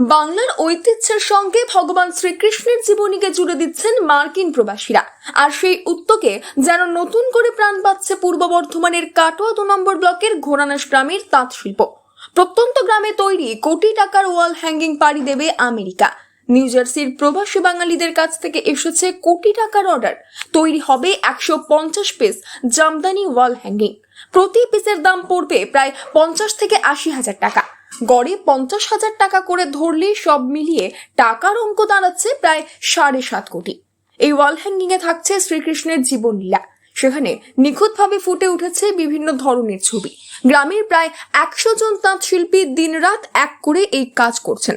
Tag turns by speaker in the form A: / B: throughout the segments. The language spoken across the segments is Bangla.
A: বাংলার ঐতিহ্যের সঙ্গে ভগবান শ্রীকৃষ্ণের জীবনীকে জুড়ে দিচ্ছেন মার্কিন প্রবাসীরা। আর সেই উদ্যোগে যেন নতুন করে প্রাণ পাচ্ছে পূর্ব বর্ধমানের কাটোয়া দু নম্বর ব্লকের ঘোড়ানাস গ্রামের তাঁত শিল্প। প্রত্যন্ত গ্রামে তৈরি কোটি টাকার ওয়াল হ্যাঙ্গিং পাড়ি দেবে আমেরিকা। নিউ জার্সির প্রবাসী বাঙালিদের কাছ থেকে এসেছে কোটি টাকার অর্ডার। তৈরি হবে একশো পঞ্চাশ পিস জামদানি ওয়াল হ্যাঙ্গিং। প্রতি পিসের দাম পড়বে প্রায় পঞ্চাশ থেকে আশি হাজার টাকা। গড়ে পঞ্চাশ হাজার টাকা করে ধরলে সব মিলিয়ে টাকার অঙ্ক দাঁড়াচ্ছে প্রায় সাড়ে সাত কোটি। এই ওয়াল হ্যাঙ্গিং এ থাকছে শ্রীকৃষ্ণের জীবনলীলা। সেখানে নিখুঁতভাবে ফুটে উঠেছে বিভিন্ন ধরনের ছবি। গ্রামের প্রায় একশো জন তাঁত শিল্পী দিনরাত এক করে এই কাজ করছেন।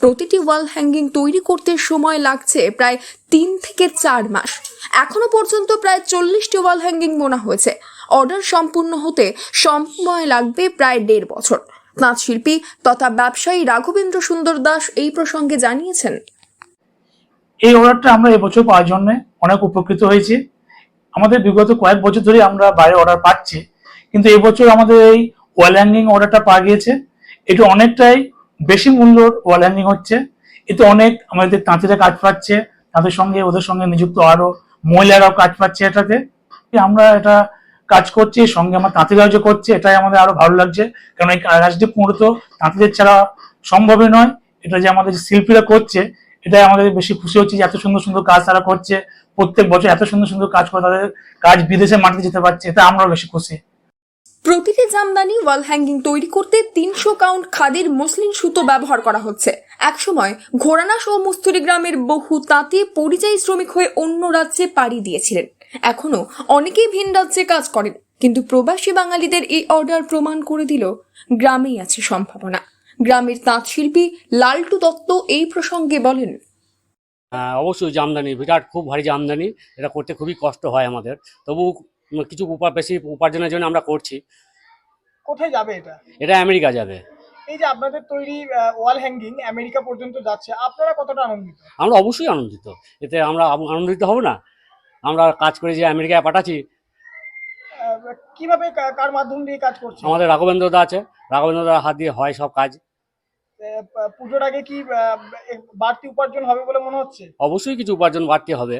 A: প্রতিটি ওয়াল হ্যাঙ্গিং তৈরি করতে সময় লাগছে প্রায় তিন থেকে চার মাস। এখনও পর্যন্ত প্রায় চল্লিশটি ওয়াল হ্যাঙ্গিং বোনা হয়েছে। অর্ডার সম্পূর্ণ হতে সময় লাগবে প্রায় দেড় বছর। তাঁত শিল্পী তথা ব্যবসায়ী রাঘবেন্দ্র সুন্দর দাস এই প্রসঙ্গে জানিয়েছেন।
B: এই অর্ডারটা আমরা এবছর পাওয়ার জন্য অনেক উপকৃত হয়েছি। আমাদের বিগত কয়েক বছর ধরে আমরা বাইরে অর্ডার পাচ্ছি, কিন্তু এবছর আমাদের এই ওয়াল হ্যাঙ্গিং অর্ডারটা পাওয়া গিয়েছে। এটা অনেকটাই বেশি মূল্যর ওয়াল হ্যাঙ্গিং হচ্ছে। এতে অনেক আমাদের তাঁতিরা কাজ পাচ্ছে, তাদের সঙ্গে, ওদের সঙ্গে নিযুক্ত আরও মহিলারাও কাজ পাচ্ছে এটাতে। আমরা এটা কাজ করছি, সঙ্গে আমার তাঁতিরাও যে করছে, এটাই আমাদের আরও ভালো লাগছে। কারণ এই কাজটি মূলত তাঁতিদের ছাড়া সম্ভবই নয়, এটা যে আমাদের শিল্পীরা করছে, এটাই আমাদের বেশি খুশি হচ্ছে যে এত সুন্দর সুন্দর কাজ তারা করছে। প্রত্যেক বছর এত সুন্দর সুন্দর কাজ করে তাদের কাজ বিদেশে মাটিতে যেতে পারছে, এটা আমরা বেশি খুশি।
A: প্রতিটি জামদানি ওয়াল হ্যাঙ্গিং তৈরি করতে তিনশো কাউন্ট খাদির মসলিন সুতো ব্যবহার করা হচ্ছে। একসময় ঘোড়ানাস ও মুস্তুরি গ্রামের বহু তাঁতি পরিযায়ী শ্রমিক হয়ে অন্য রাজ্যে পাড়ি দিয়েছিলেন। এখনও অনেকেই ভিন রাজ্যে কাজ করেন কিন্তু প্রবাসী বাঙালিদের এই অর্ডার প্রমাণ করে দিল গ্রামেই আছে সম্ভাবনা। গ্রামের তাঁত শিল্পী লালটু দত্ত এই প্রসঙ্গে বলেন
C: হ্যাঁ অবশ্যই জামদানি বিরাট খুব ভারী জামদানি এটা করতে খুবই কষ্ট হয় আমাদের। তবু কিছু উপা বেশি উপার্জনের জন্য আমরা করছি।
D: কোথায় যাবে এটা?
C: এটা আমেরিকা যাবে।
D: এই যে আপনাদের তৈরি ওয়াল হ্যাঙ্গিং আমেরিকা পর্যন্ত যাচ্ছে আপনারা কতটা আনন্দিত?
C: আমরা অবশ্যই আনন্দিত। এতে আমরা আনন্দিত হব না। আমরা কাজ করে যে আমেরিকায় পাঠাচ্ছি
D: কীভাবে কার মাধ্যম দিয়ে কাজ করছে?
C: আমাদের রাঘবেন্দ্র দা আছে। রাঘবেন্দ্র দার হাত দিয়ে হয় সব কাজ।
D: পুজোর আগে কি বাড়তি উপার্জন হবে বলে মনে হচ্ছে?
C: অবশ্যই কিছু উপার্জন বাড়তে হবে।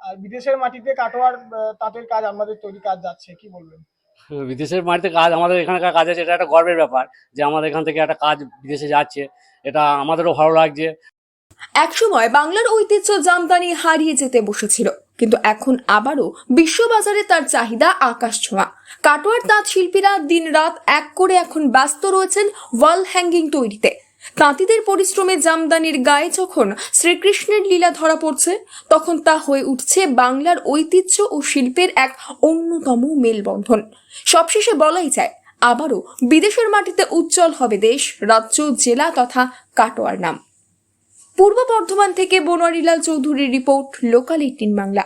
D: আর বিদেশের মাটিতে কাটোয়ার তাঁতের কাজ আমাদের তৈরি কাজ যাচ্ছে কি বলবেন?
C: বিদেশের মাটিতে কাজ আমাদের এখানকার কাজ আছে এটা একটা গর্বের ব্যাপার যে আমাদের এখান থেকে একটা কাজ বিদেশে যাচ্ছে। এটা আমাদেরও ভালো লাগছে।
A: একসময় বাংলার ঐতিহ্য জামদানি হারিয়ে যেতে বসেছিল। কিন্তু এখন আবারও বিশ্ববাজারে তার চাহিদা আকাশ ছোঁয়া। কাটোয়ার তাঁত শিল্পীরা দিনরাত এক করে এখন ব্যস্ত রয়েছেন ওয়াল হ্যাঙ্গিং তৈরিতে। তাঁতিদের পরিশ্রমে জামদানির গায়ে যখন শ্রীকৃষ্ণের লীলা ধরা পড়ছে, তখন তা হয়ে উঠছে বাংলার ঐতিহ্য ও শিল্পের এক অন্যতম মেলবন্ধন। সবশেষে বলাই যায়, আবারও বিদেশের মাটিতে উজ্জ্বল হবে দেশ, রাজ্য, জেলা তথা কাটোয়ার নাম। পূর্ব বর্ধমান থেকে বনোয়ারিলাল চৌধুরীর রিপোর্ট লোকাল এইটিন বাংলা।